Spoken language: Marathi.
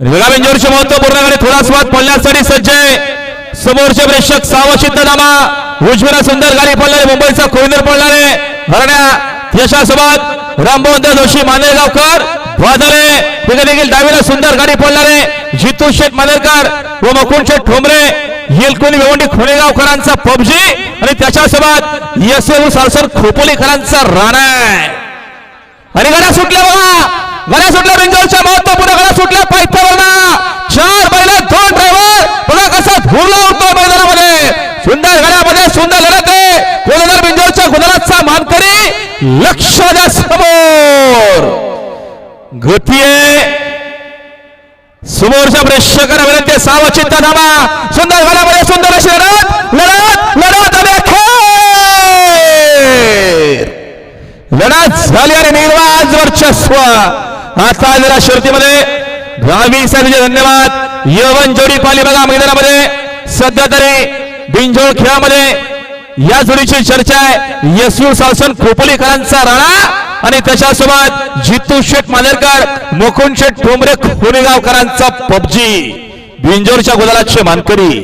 वेगळा बेंजोरचे महत्त्वपूर्ण गाडी थोडा स्वाद पडण्यासाठी सज्ज आहे समोरचे प्रेक्षक सावचित्त नामा उजवीला सुंदर गाडी पडणारे मुंबईचा कोहिनूर पडणारे. हरण्या यशासोबत रामभवंत जोशी मानेगावकर वादळे तिथे देखील डावीला सुंदर गाडी पडणारे. जितू शेठ मानेरकर व मकुंद शेठ ठोंबरे. येलकुनी भिवंडी खुणेगावकरांचा पबजी. आणि त्याच्यासोबत एस एम सालसर खोपोलीकरांचा राणा आहे आणि गाड्या सुटल्या बघा. गड्या सुटल्या बेंजोरच्या महत्त्वपूर्ण गड्या सुटल्या. पायथ्यावरना कसा धुरला होतो मैदानामध्ये. सुंदर गाड्यामध्ये सुंदर लढत आहे. कोलदार बेंजोरच्या गुलाबाचा मानकरी लक्ष द्या समोर. गती समोरच्या प्रेक्षकांना विनंती आहे, सावचित्त धामा सुंदर गाड्यामध्ये सुंदर अशी लढत लढत लढत आणि लढत झाली आणि निर्वाज वर्चस्व. आता जरा शर्तीमध्ये दहावी सभेचे धन्यवाद. यवन जोडी पाली बघा मैदानामध्ये. सध्या तरी बिंजोळ खेळामध्ये या जोडीची चर्चा आहे. यशू सावसन खोपोलीकरांचा राणा आणि त्याच्यासोबत जितू शेठ मालेरकर मुकुंद शेठ ठोंबरे खोरेगावकरांचा पबजी. बिंजोरच्या गुलालाचे मानकरी.